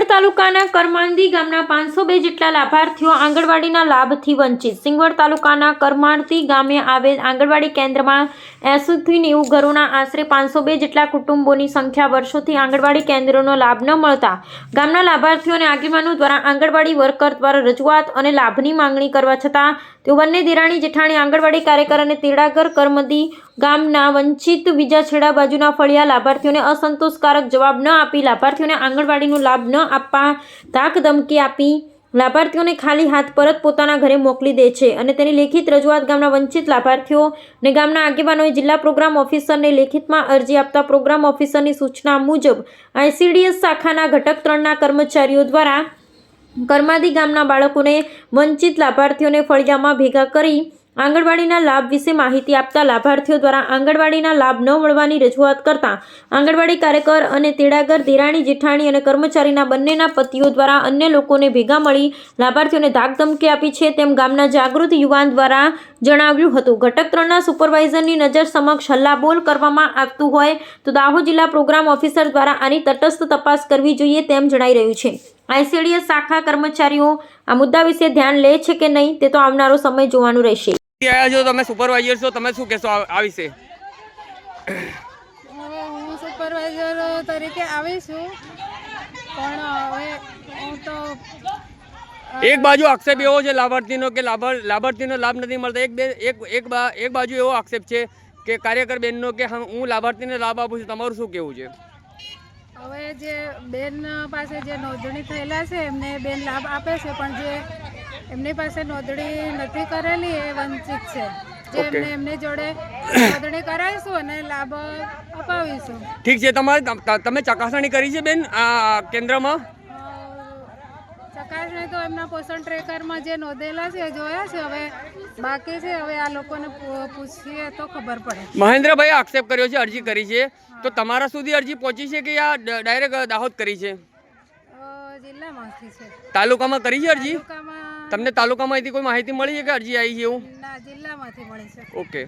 સિંગવડ તાલુકાના કરમાંદી ગામના પાંચસો બે જેટલા લાભાર્થીઓ આંગણવાડીના લાભથી વંચિત. સિંગવડ તાલુકાના કરમાંદી ગામે આવેલ આંગણવાડી કેન્દ્રમાં એંસીથી નેવું ઘરોના આશરે પાંચસો બે જેટલા કુટુંબોની સંખ્યા વર્ષોથી આંગણવાડી કેન્દ્રોનો લાભ ન મળતા ગામના લાભાર્થીઓને આગેવાનો દ્વારા આંગણવાડી વર્કર દ્વારા રજૂઆત અને લાભની માંગણી કરવા છતાં તેઓ બંને દેરાણી જેઠાણી આંગણવાડી કાર્યકર અને તેડાગર કરમદી ગામના વંચિત બીજા છેડા બાજુના ફળિયા લાભાર્થીઓને અસંતોષકારક જવાબ ન આપી લાભાર્થીઓને આંગણવાડીનો લાભ ન આપવા ધાક ધમકી આપી. લાભાર્થીઓને ખાલી હાથ પરત પોતાના ઘરે મોકલી દે છે અને તેની લેખિત રજૂઆત ગામના વંચિત લાભાર્થીઓ અને ગામના આગેવાનોએ જિલ્લા પ્રોગ્રામ ઓફિસરને લેખિતમાં અરજી આપતા પ્રોગ્રામ ઓફિસરની સૂચના મુજબ આઈસીડીએસ શાખાના ઘટક ત્રણના કર્મચારીઓ દ્વારા કરમાદી ગામના બાળકોને વંચિત લાભાર્થીઓને ફળિયામાં ભેગા કરી આંગણવાડીના લાભ વિશે માહિતી આપતા લાભાર્થીઓ દ્વારા આંગણવાડીના લાભ ન મળવાની રજૂઆત કરતા આંગણવાડી કાર્યકર અને તેડાગર દેરાણી જેઠાણી અને કર્મચારીના બંનેના પતિઓ દ્વારા અન્ય લોકોને ભેગા મળી લાભાર્થીઓને ધાકધમકી આપી છે તેમ ગામના જાગૃત યુવાન દ્વારા જણાવ્યું હતું. ઘટક ત્રણના સુપરવાઇઝરની નજર સમક્ષ હલ્લાબોલ કરવામાં આવતું હોય તો દાહોદ જિલ્લા પ્રોગ્રામ ઓફિસર દ્વારા આની તટસ્થ તપાસ કરવી જોઈએ તેમ જણાઈ રહ્યું છે. આઈસીડીએસ શાખા કર્મચારીઓ આ મુદ્દા વિશે ધ્યાન લે છે કે નહીં તે તો આવનારો સમય જોવાનું રહેશે. આવ્યા છો તમે સુપરવાઇઝર છો તમે શું કહેશો આ વિશે? હવે હું સુપરવાઇઝર તરીકે આવીશું પણ હવે હું તો એક બાજુ આક્ષેપ એવો છે લાભાર્થીનો કે લાભાર લાભાર્થીનો લાભ નથી મળતો. એક બે એક એક એક બાજુ એવો આક્ષેપ છે કે કાર્યકર બેનનો કે હું લાભાર્થીને લાભ આપું છું. તમારું શું કહેવું છે? હવે જે બેન પાસે જે નોંધણી થયેલા છે એમને બેન લાભ આપે છે પણ જે એમની પાસે નોંધણી નથી કરેલી એ વંચિત છે. જે. એમને એમની જોડે નોંધણી કરાવીશું અને લાભ અપાવીશું. ઠીક છે તમારે તમે ચકાસણી કરી છે બેન આ કેન્દ્રમાં? ચકાસણી તો એમના પોષણ ટ્રેકરમાં જે નોંધેલા છે જોયા છે હવે બાકી છે હવે આ લોકોને પૂછીએ તો ખબર પડે. મહેન્દ્રભાઈ આક્ષેપ કર્યો છે અરજી કરી છે. તો તમારા સુધી અરજી પહોંચી છે કે આ ડાયરેક્ટ દાહોદ કરી છે? જિલ્લામાંથી છે. તાલુકામાં કરી છે અરજી? તાલુકામાં તમને તાલુકામાંથી કોઈ માહિતી મળી છે કે અરજી આવી છે એવું? ના જિલ્લામાંથી મળી છે. ઓકે.